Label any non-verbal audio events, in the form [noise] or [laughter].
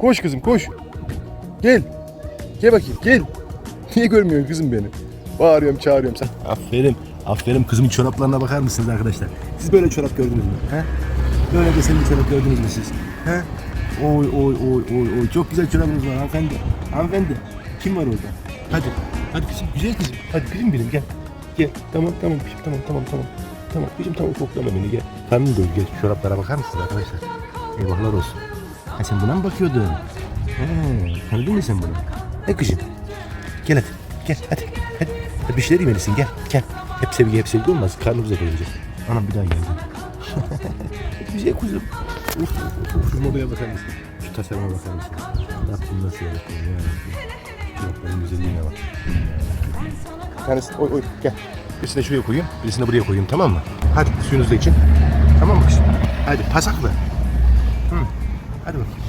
Koş kızım koş. Gel. Gel bakayım gel. [laughs] Niye görmüyorsun kızım beni? Bağırıyorum çağırıyorum sen. Aferin. Aferin kızımın çoraplarına bakar mısınız arkadaşlar? Siz böyle çorap gördünüz mü? He? Böyle desenli çorap gördünüz mü siz? He? Oy oy oy oy oy. Çok güzel çorabınız var hanımefendi. Hanımefendi. Kim var orada? Hadi. Hadi kızım. Güzel kızım. Hadi kızım benim gel. Gel. Tamam tamam kızım tamam tamam tamam. Tamam kızım tamam koklama beni gel. Karnım doydu gel. Çoraplara bakar mısınız arkadaşlar? Eyvahlar olsun. Ha sen buna mı bakıyordun? He, tanıdın mı sen bunu? Ne kızım? Gel hadi. Gel hadi. Hadi. hadi bir şeyler yemelisin gel. Gel. Hep sevgi hep sevgi olmaz. Karnımıza doyunca. Anam bir daha geldi. [laughs] Güzel kuzum. Uf, uf, uf. Şu modaya bakar mısın? Şu tasarıma bakar mısın? Rabbim nasıl yarattın ya. Çorapların güzelliğine bak. Bir tanesini oy oy gel. Birisini şuraya koyayım, birisini buraya koyayım tamam mı? Hadi suyunuzu da için. Tamam mı kızım? Hadi pasaklı. Hadi bakayım.